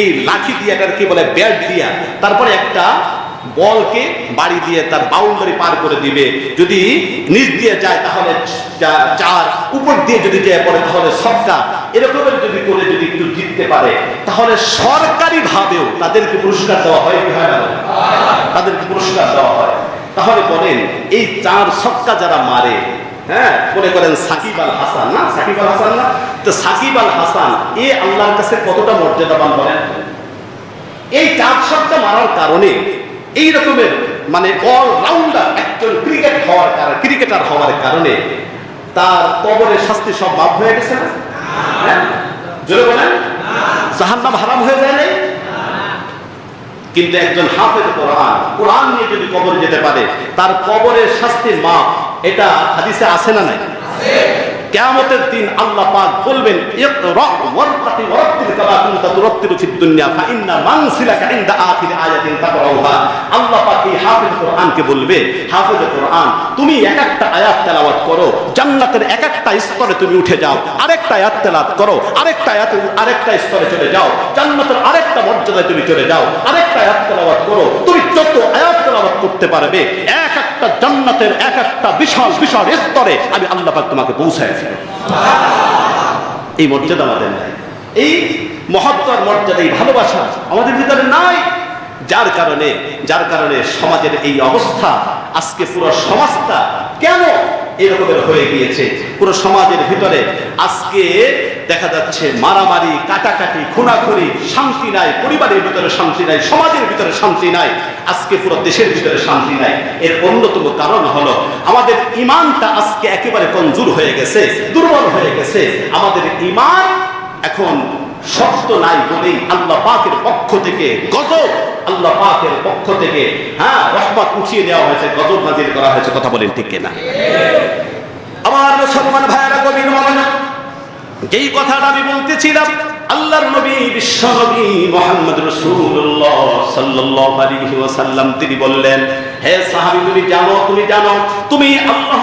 এই লাঠি দিয়ে কি বলে, ব্যাট দিয়া। তারপরে একটা বলকে বাড়ি দিয়ে তার বাউন্ডারি পার করে দিবে। যদি নিচ দিয়ে যায়, তাহলে চার উপর দিয়ে যদি যায় পড়ে, তাহলে ছক্কা এরকমের যদি করে যদি একটু জিততে পারে, তাহলে সরকারি ভাবেও তাদেরকে পুরস্কার দেওয়া হয় কি হয় তাদেরকে পুরস্কার দেওয়া হয়। তাহলে বলেন, এই চার ছক্কা যারা মারে হ্যাঁ মনে করেন সাকিব আল হাসান, না? সাকিব আল হাসান না? তো সাকিব আল হাসান, এ আল্লাহর কাছে কতটা মর্যাদাবান বলেন? এই চার মারার কারণে এই রকমের মানে অল রাউন্ডার একজন ক্রিকেট হওয়ার কারণে ক্রিকেটার হওয়ার কারণে তার কবরের শাস্তি সব মাফ হয়ে গেছে না? হ্যাঁ? জোরে বলেন। জাহান্নাম হারাম হয়ে যায় নাই? কিন্তু একজন হাফেজ কোরআন কোরআন নিয়ে যদি কবর যেতে পারে, তার কবরের শাস্তির মাপ এটা হাদিসে আছে না নাই? কিয়ামতের দিন আল্লাহ পাক বলবেন এক একটা স্তরে তুমি উঠে যাও, আরেকটা করো, আরেকটা আরেকটা স্তরে চলে যাও আরেকটা মর্যাদায় তুমি চলে যাও, আরেকটা তেলাওয়াত করো করতে পারবে এক একটা জান্নাতের এক একটা বিশাল বিশাল স্তরে আমি আল্লাহ পাক তোমাকে পৌঁছায়। এই মর্যাদা আমাদের নাই। এই মহত্তর মর্যাদা, এই ভালোবাসা আমাদের ভিতরে নাই। যার কারণে যার কারণে সমাজের এই অবস্থা, আজকে পুরো সমাজটা কেন এরকমের হয়ে গিয়েছে? পুরো সমাজের ভিতরে আজকে দেখা যাচ্ছে মারামারি, কাটাকাটি, খুনাখুনি, শান্তি নাই, পরিবারের ভিতরে শান্তি নাই, সমাজের ভিতরে শান্তি নাই, আজকে পুরো দেশের ভিতরে শান্তি নাই। এর অন্যতম কারণ হলো, আমাদের ইমানটা আজকে একেবারে কমজোর হয়ে গেছে, দুর্বল হয়ে গেছে। আমাদের ইমান এখন শক্ত নাই বলেই আল্লাহ পাকের পক্ষ থেকে গজব আল্লাহ পাকের পক্ষ থেকে হ্যাঁ রহমত উঠিয়ে দেওয়া হয়েছে, গজব নাজির করা হয়েছে, কথা বলেন ঠিক কিনা আমার মুসলমান ভাইয়েরা কবির মনে যেই কথাটা আমি বলতেছিলাম আল্লাহর নবী, বিশ্ব নবী মোহাম্মদ রাসূলুল্লাহ সাল্লাল্লাহু আলাইহি ওয়াসাল্লাম। তিনি বললেন, হে সাহাবী, তুমি জানো তুমি জানো, তুমি আল্লাহ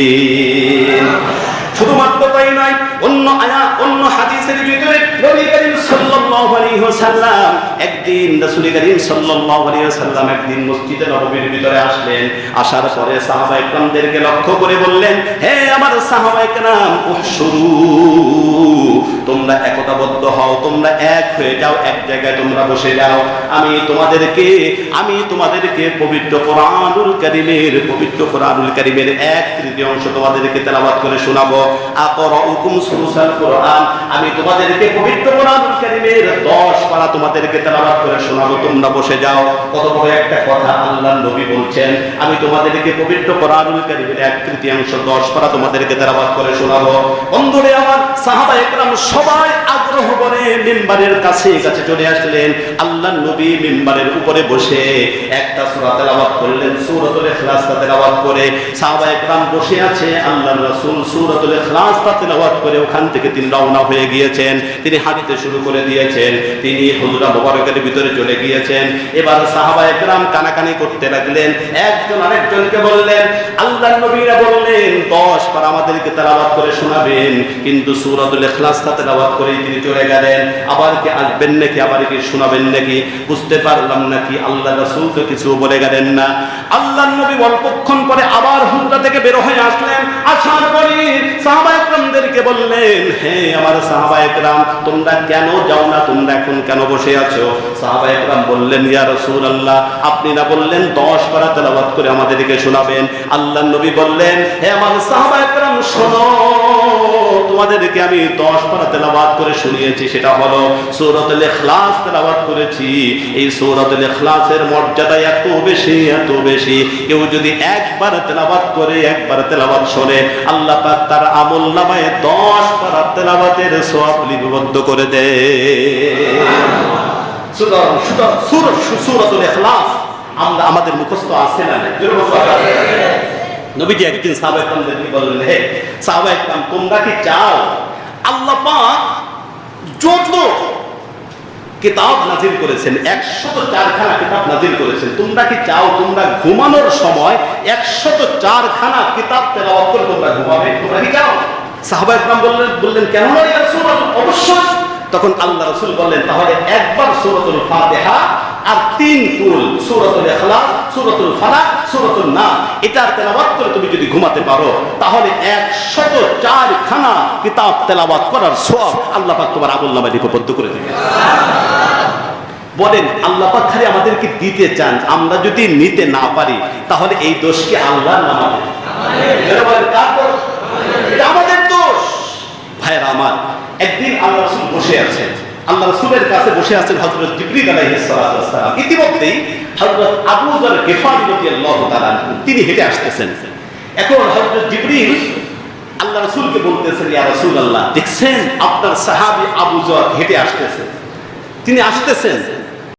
শুধুমাত্র তাই নয়, অন্য আয়া অন্য হাদিসের ভিতরে নবী করিম সাল্লাল্লাহু আলাইহি ওয়াসাল্লাম একদিন, রাসূল করিম সাল্লাল্লাহু আলাইহি ওয়াসাল্লাম একদিন মসজিদে নববীর ভিতরে আসলেন। আসার পরে সাহাবা ইকরামদেরকে লক্ষ্য করে বললেন, হে আমার সাহাবা ইকরাম উহশুরু তোমরা একতাবদ্ধ হও, তোমরা এক হয়ে যাও, এক জায়গায় তোমরা বসে যাও। আমি তোমাদেরকে আমি তোমাদেরকে পবিত্র কোরআনুল কারীমের, পবিত্র কোরআনুল কারীমের এক তৃতীয়াংশ তোমাদেরকে তেলাওয়াত করে শোনাবো। আকরাউকুম সুরুসাল কোরআন, আমি তোমাদেরকে পবিত্র কোরআনুল কারীমের 10 পারা তোমাদেরকে তেলাওয়াত করে শোনাবো। তোমরা বসে যাও। কত বড় একটা কথা আল্লাহ নবী বলছেন, আমি তোমাদেরকে পবিত্র কোরআনুল কারীমের এক তৃতীয়াংশ 10 পারা তোমাদেরকে তেলাওয়াত করে শোনাবো। বন্ধুরে আমার সাহাবা একরাম সবাই আগ্রহ করে মিম্বারের কাছে কাছে চলে আসলেন। আল্লাহর নবী মিম্বারের উপরে বসে একটা সূরা তেলাওয়াত করলেন, সূরাতুল ইখলাস তেলাওয়াত করে। সাহাবা একরাম বসে আছে, আল্লাহর রাসূল সূরাতুল ইখলাস তেলাওয়াত করে ওখান থেকে তিনি রওনা হয়ে গিয়েছেন, তিনি হাঁটতে শুরু করে দিয়েছেন, তিনি হুজরা মোবারকের ভিতরে চলে গিয়েছেন। এবার সাহাবা একরাম কানাকানি করতে লাগলেন, একজন আরেকজনকে বললেন, আল্লাহর নবীরা বললেন 10 বার আমাদেরকে তেলাওয়াত করে শোনাবেন, কিন্তু সূরাতুল ইখলাস তেলাওয়াত করেই তিনি চলে গেলেন। আবার কি আসবেন নাকি, আবার কি শোনাবেন নাকি, বুঝতে পারলাম নাকি আল্লাহ রাসূল তো কিছু বলে গেলেন না। আল্লাহর নবী অল্পক্ষণ পরে আবার হুজরা থেকে বের হয়ে আসলেন। আসার পরে সাহাবা একরামদেরকে বললেন, হে আমার সাহাবা একরাম তোমরা কেন যাও না? তোমরা এখন কেন বসে আছো? সাহাবা একরাম বললেন, ইয়া রাসূলুল্লাহ, আপনি না বললেন 10 পারা তেলাওয়াত করে আমাদেরকে শোনাবেন। আল্লাহর নবী বললেন হে তোমাদেরকে আমি 10 পারা তেলাওয়াত করে শুনিয়েছি, সেটা হলো তেলাওয়াত করেছি। এই মর্যাদা এত বেশি এত বেশি। কেউ যদি একবার তেলাওয়াত করে, একবার তেলাওয়াত শোনে, আল্লাহ তার আমল নামায় 10 পারা তেলাওয়াতের সওয়াব লিপিবদ্ধ করে দেয়। আমরা, আমাদের মুখস্থ আছে না নাই? জোরে বলতে হবে। নবীজি একদিন বললেন তোমরা কি চাও? আল্লাহ কিতাব নাজিল করেছেন, একশত চারখানা কিতাব নাজিল করেছেন, তোমরা কি চাও? তোমরা ঘুমানোর সময় একশত চারখানা কিতাব তেলাওয়াত করে তোমরা ঘুমাবে, তোমরা কি চাও? সাহাবা ইকরাম বললেন বললেন, কেন অবশ্যই। তখন আল্লাহ রসুল বললেন, তাহলে একবার সূরাতুল ফাতিহা আর তিন কুল সূরাতুল ইখলাস সূরাতুল ফালাক সূরাতুল তেলাওয়াত করে তুমি যদি ঘুমাতে পারো, তাহলে চারখানা কিতাব তেলাওয়াত করার সওয়াব আল্লাহ পাক তোমার আমল নামায় লিপিবদ্ধ করে দিবেন বলেন, আল্লাহ পাক খালি আমাদেরকে দিতে চান, আমরা যদি নিতে না পারি, তাহলে এই দোষ কি আল্লাহর না আমাদের? দোষ? ভাইয়েরা আমার, একদিন আল্লাহ বসে আছেন। আল্লাহ রসুলের কাছে বসে আছেন হযরত জিবরিল আলাইহিস সালাতু ওয়াস সালাম। ইতিমধ্যেই হযরত আবু যর গিফারি রাদিয়াল্লাহু তাআলা তিনি হেঁটে আসতেছেন। এখন হযরত জিবরিল আল্লাহ রসুলকে বলতেছেন, ইয়া রাসূলুল্লাহ, দেখছেন আপনার সাহাবী আবু যর হেঁটে আসতেছেন তিনি আসতেছেন।